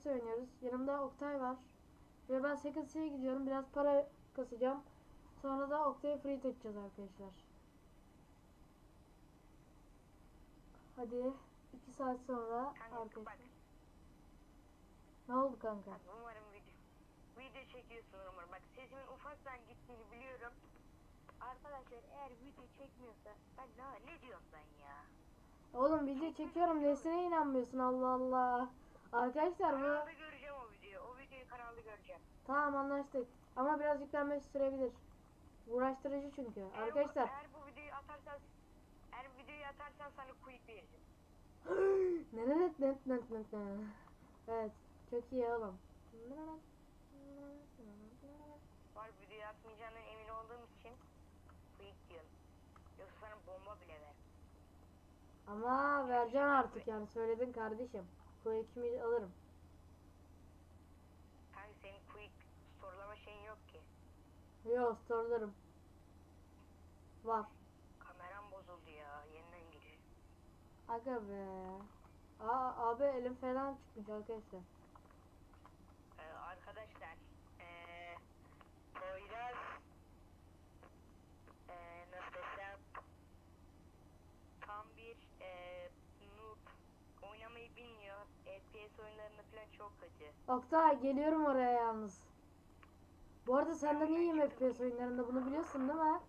FPS oynuyoruz. Yanımda Oktay var. Ve ben Second Sea'ye gidiyorum. Biraz para kasacağım. Sonra da Oktay'a free edeceğiz arkadaşlar. Hadi 2 saat sonra Kanka bak. arkadaşlar. Ne oldu kanka? Bak, Umarım video, video çekiyorsun umarım. Bak sesimin ufaktan gittiğini biliyorum. Arkadaşlar eğer video çekmiyorsa ben ne, ne diyorum ben ya? Oğlum video çekiyorum. Nesine inanmıyorsun Allah Allah. Arkadaşlar bu Kanalda göreceğim o videoyu. O videoyu kanalda göreceğim. tamam anlaştık. Ama biraz yüklenmesi sürebilir. Uğraştırıcı çünkü. Eğer bu- Arkadaşlar Eğer bu videoyu atarsan eğer videoyu atarsan sana quick veririm. Nenet net net net net. Evet. Çok iyi oğlum. Var videoyu atmayacağından emin olduğum için quick diyorum. Yoksa sana bomba bile ver. Ama vereceğim artık yani söyledin kardeşim. Bu ekimi alırım. Kanka senin quick storelama şeyin yok ki. Yo storelarım. Var. Kameram bozuldu ya. Yeniden giriyor. Aga be. Aa abi elim falan çıkmış arkadaşlar. Ee, arkadaşlar ee, Poyraz ee, nasıl desem tam bir ee, noob oynamayı bilmiyor. FPS oyunlarında falan çok kötü. Oktay geliyorum oraya yalnız. Bu arada senden iyiyim FPS oyunlarında bunu biliyorsun değil mi?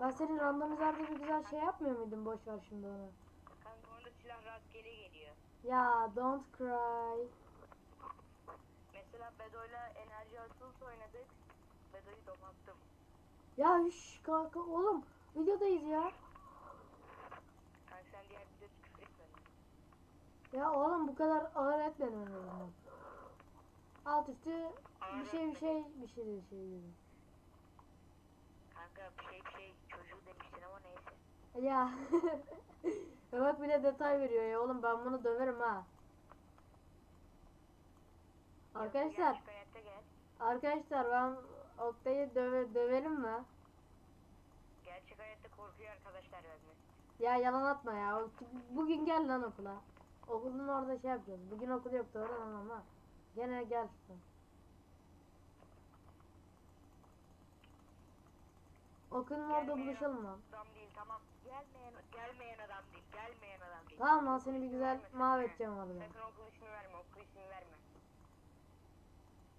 Ben senin randomizerde bir güzel şey yapmıyor muydum? Boş ver şimdi onu. Kanka onda silah rastgele geliyor. Ya don't cry. Mesela Bedo'yla Enerji Assault oynadık. Bedo'yu domattım. Ya hüş kanka oğlum videodayız ya. Kanka sen diğer videoda küfür etmedin. Ya oğlum bu kadar ağır azından. Alt üstü bir şey bir şey bir şey bir şey dedi. Kanka bir şey bir şey çocuğu demiştin ama neyse. Ya. bak bir de detay veriyor ya oğlum ben bunu döverim ha. Arkadaşlar, arkadaşlar ben Oktay'ı döve, döverim mi? Gerçek hayatta korkuyor arkadaşlar benden. Ya yalan atma ya. Bugün gel lan okula. Okulun orada şey yapacağız. Bugün okul yok doğru lan ama. Gene gel. Okulun orada Gelmeyen buluşalım lan. Adam değil tamam. Gelmeyen gelmeyen adam değil. Gelmeyen adam değil. Tamam lan seni bir güzel verme sakın. mahvedeceğim orada. Sakın okul ismi verme. Okul ismi verme.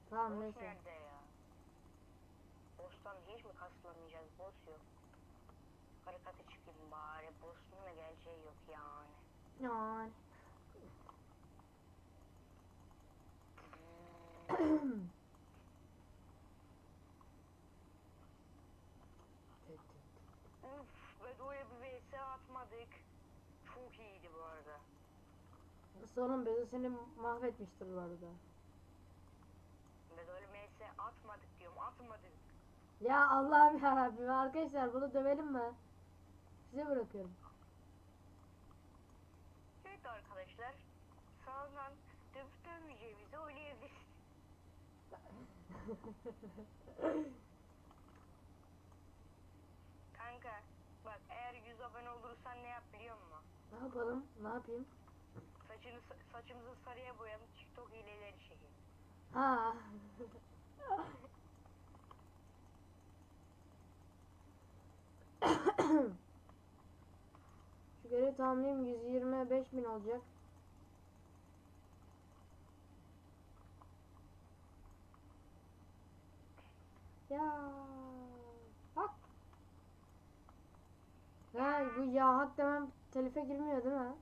Tamam Boss neyse. nerede ya? Boss'tan hiç mi kasılamayacağız? Boss yok. Harekata çıkayım bari. Boss'un da geleceği yok yani. Yani. Uf, Bedo'ya bir vs atmadık. Çok iyiydi bu arada. Sonun bezi seni mahvetmiştir bu arada. Bedo'ya vs atmadık diyorum. Atmadık. Ya Allah'ım yarabbim arkadaşlar bunu dövelim mi? Size bırakıyorum. Evet arkadaşlar. Sağdan dövüp dövmeyeceğimizi oynayabiliriz. Kanka bak eğer 100 abone olursan ne yap biliyor musun? ne yapalım? Ne yapayım? Saçını saçımızı sarıya boyayalım TikTok hileleri çekelim. Ha. Şu görevi tamamlayayım 125 bin olacak. Ya hak. Ha bu ya hak demem telife girmiyor değil mi?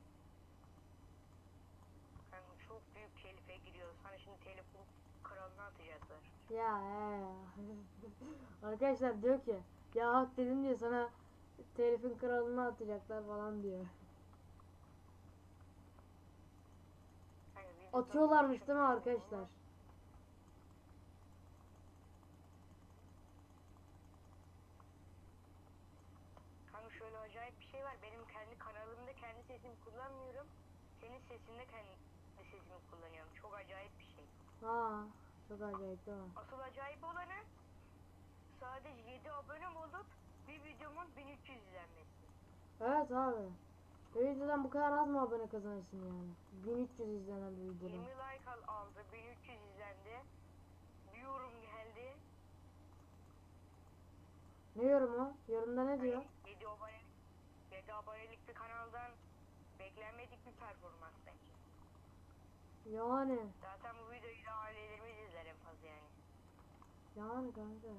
Kanka çok büyük telife giriyor. Sana şimdi telefon kralına atacaklar. Ya he. Arkadaşlar diyor ki ya hak dedim diye sana telifin kralına atacaklar falan diyor. Atıyorlarmış değil mi arkadaşlar? sesimi kullanmıyorum. Senin sesinde kendi sesimi kullanıyorum. Çok acayip bir şey. Ha, çok acayip değil mi? Asıl acayip olanı sadece 7 abonem olup bir videomun 1300 izlenmesi. Evet abi. Bir videodan bu kadar az mı abone kazanırsın yani? 1300 izlenen bir videodan. 20 like al aldı, 1300 izlendi. Bir yorum geldi. Ne yorumu? Yorumda ne diyor? 7 abonelik, 7 abonelik bir kanaldan performans bence. Yani. Zaten bu videoyu da ailelerimiz izler en fazla yani. Yani kanka.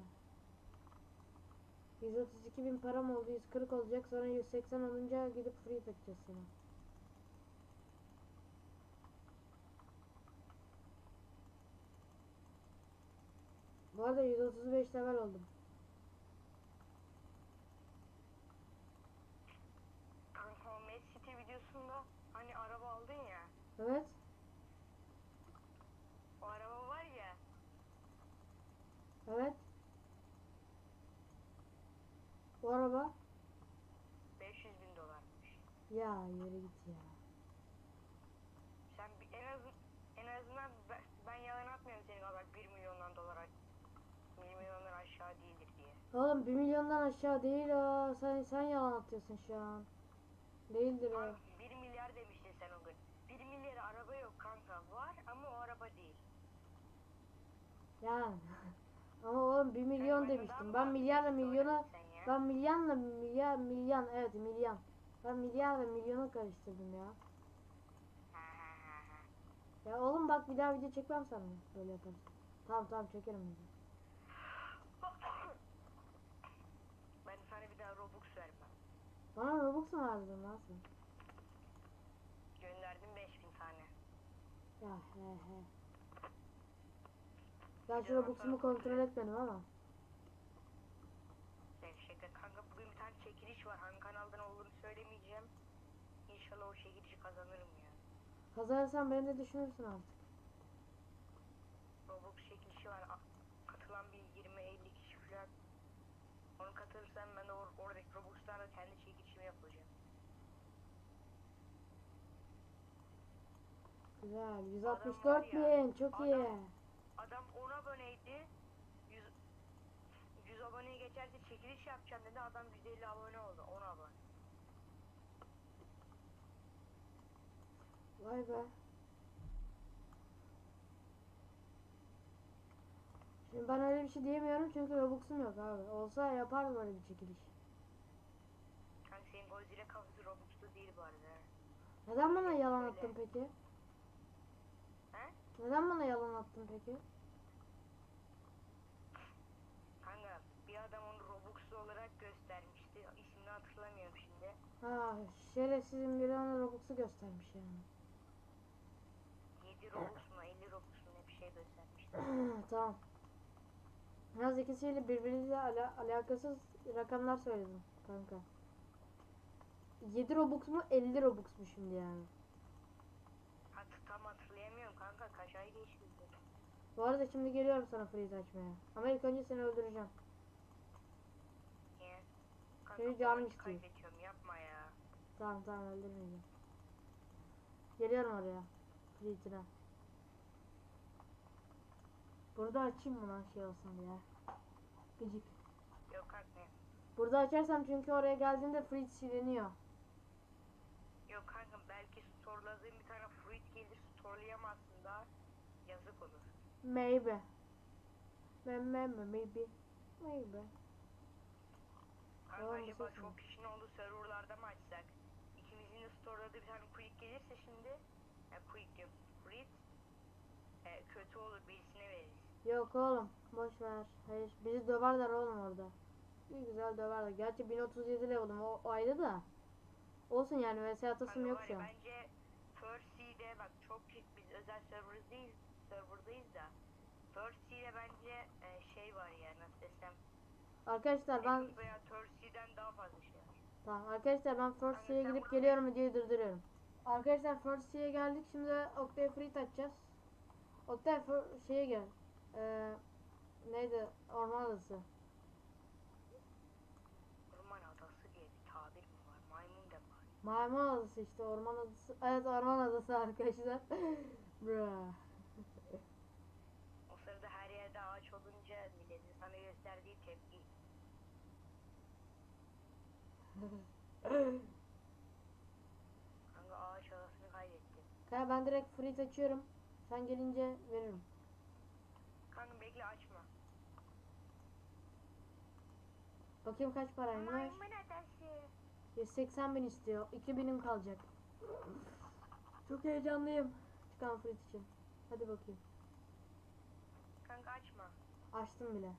132 bin param oldu 140 olacak sonra 180 olunca gidip free takacağız sana. Bu arada 135 level oldum. Kanka o Mad City videosunda hani araba aldın ya. Evet. O araba var ya. Evet. Bu araba 500 bin dolarmış. ya yürü git ya. Sen bir- en az en azından ben, ben yalan atmıyorum senin kadar 1 milyondan dolara 1 milyondan aşağı değildir diye. Oğlum 1 milyondan aşağı değil o. Sen sen yalan atıyorsun şu an. Değildir o. Kanka 1 milyar demiştin sen o gün. 1 milyar araba yok kanka. Var ama o araba değil. Yani. Ama oğlum 1 milyon Sen demiştim. Ben mi milyarla ya? ben milyonla milyar milyon evet milyon. Ben milyar ve milyonu karıştırdım ya. Ya oğlum bak bir daha video çekmem sana böyle yaparsın. Tamam tamam çekerim video. Ben sana bir daha Robux vermem. Bana Robux mu verdin lan sen? Ya he he. Gerçi Robux'umu kontrol etmedim ama. Sen şaka kanka bugün bir tane çekiliş var. Hangi kanaldan olduğunu söylemeyeceğim. İnşallah o çekilişi kazanırım ya. Kazanırsan beni de düşünürsün artık. Robux çekilişi var. Katılan bir 20-50 kişi falan. Onu katılırsam ben de or- oradaki Robux'larla kendi çekilişimi yapacağım. Güzel. var 164 ya, bin. Çok adam- iyi. Adam 10 aboneydi. 100, 100 aboneye geçerse çekiliş yapacağım dedi. Adam 150 abone oldu. 10 abone. Vay be. Şimdi ben öyle bir şey diyemiyorum çünkü Robux'um yok abi. Olsa yapardım öyle bir çekiliş. Kanka senin Godzilla kafası Robux'ta değil bu arada. Neden bana yalan Öyle. attın peki? Neden bana yalan attın peki? Kanka bir adam onu Robux'lu olarak göstermişti. İsmini hatırlamıyorum şimdi. Ha şerefsizin biri ona Robux'u göstermiş yani. 7 Robux mu 50 Robux mu ne bir şey göstermişti. tamam. Biraz ikisiyle birbiriyle ala- alakasız rakamlar söyledim kanka. 7 Robux mu 50 Robux mu şimdi yani? Bu arada şimdi geliyorum sana freeze açmaya. Ama ilk önce seni öldüreceğim. Niye? Kanka Beni bu canım istiyor. kaybediyorum yapma ya. Tamam tamam öldürmeyeceğim. Geliyorum oraya. Freeze'ine. Burada açayım mı lan şey olsun diye. Gıcık. Yok kanka. Burada açarsam çünkü oraya geldiğimde freeze siliniyor. Yok kanka belki storeladığın bir tane fruit gelir storelayamazsın da yazık olur. Maybe. Maybe, maybe, maybe. Kanka Tamam, acaba çok kişinin olduğu serverlarda mı açsak? İkimizin de store'ladığı bir tane quick gelirse şimdi ya quick diyorum fruit e, kötü olur birisine veririz. Yok oğlum. Boş ver. Hayır. Bizi döverler oğlum orada. Bir güzel döverler. Gerçi 1037 level'ım o, o ayrı da. Olsun yani vs atasım yok şu an. Bence Sea'de bak çok biz özel serverdayız, serverdayız da Sea'de bence e, şey var ya nasıl desem Arkadaşlar ben veya daha fazla şey var. Tamam arkadaşlar ben First Sea'ye gidip geliyorum videoyu durduruyorum. Arkadaşlar First Sea'ye geldik şimdi Oktay Free açacağız. Oktay şeye gel. Ee, neydi? Orman adası. Orman adası diye bir tabir mi var? Maymun da var. Maymun adası işte orman adası. Evet orman adası arkadaşlar. Bruh. O sırada her yerde ağaç olunca milletin sana gösterdiği tepki. Kanka ağaç adasını kaybettim. Kanka ben direkt Free açıyorum. Sen gelince veririm. Kanka bekle açma. Bakayım kaç paraymış. Maymun adası. 180 bin istiyor. 2000'im kalacak. Çok heyecanlıyım. Çıkan frit için. Hadi bakayım. Kanka açma. Açtım bile.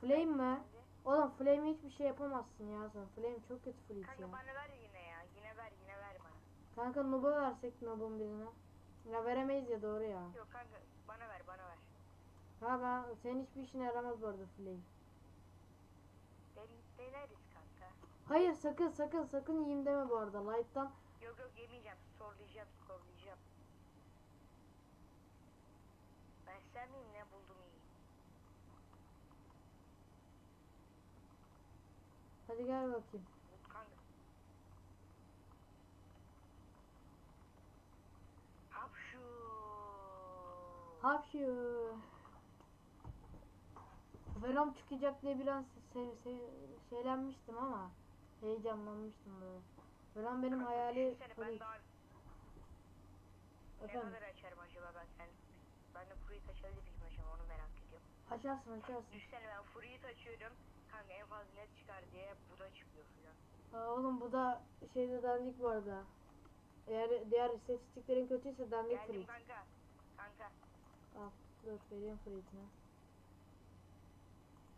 Flame mi? Hadi. Oğlum Flame hiçbir şey yapamazsın ya sen. Flame çok kötü frit Kanka ya. bana ver yine ya. Yine ver yine ver bana. Kanka Nub'a versek Nub'un birine. Ya veremeyiz ya doğru ya. Yok kanka bana ver bana ver. Ha ben senin hiçbir işine yaramaz bu arada Flame. Den deneriz kanka. Hayır sakın sakın sakın yiyeyim deme bu arada. Light'tan Yok yok yemeyeceğim. Sorlayacağım sorlayacağım. Ben sen miyim ne buldum iyi. Hadi gel bakayım. Kanka. Hapşu. Hapşu. Venom çıkacak diye biraz se- se- şeylenmiştim ama heyecanlanmıştım böyle. Venom benim Kanka, hayali polis. daha ne Efendim kadar açarım acaba ben sen ben de fruit açabilir miyim acaba onu merak ediyorum. açarsın açarsın. Düşünsene ben fruit açıyorum kanka en fazla net çıkar diye bu da çıkıyor filan. Aa, oğlum bu da şeyde dandik bu arada. Eğer diğer istatistiklerin kötüyse dandik Geldim fruit. kanka. Kanka. Al dur vereyim fruitini.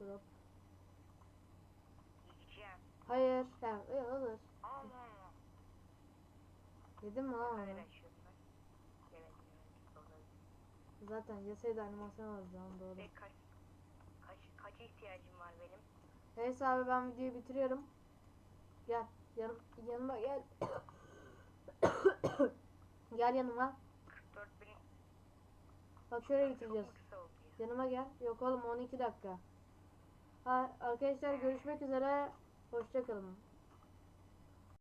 Drop. Yiyeceğim. Hayır. Ya e, olur. Allah Allah. Yedin mi lan Ne onu? kadar açıyorum ben? Evet. evet, doğru. Zaten yeseydi animasyon alacağım doğru. Ve kaç, kaç, kaç ihtiyacım var benim? Neyse abi ben videoyu bitiriyorum. Gel. Yanım, yanıma gel. gel yanıma. 44 bin. Bak şöyle bitireceğiz. Yanıma gel. Yok oğlum 12 dakika. Ha, arkadaşlar görüşmek üzere. Hoşçakalın.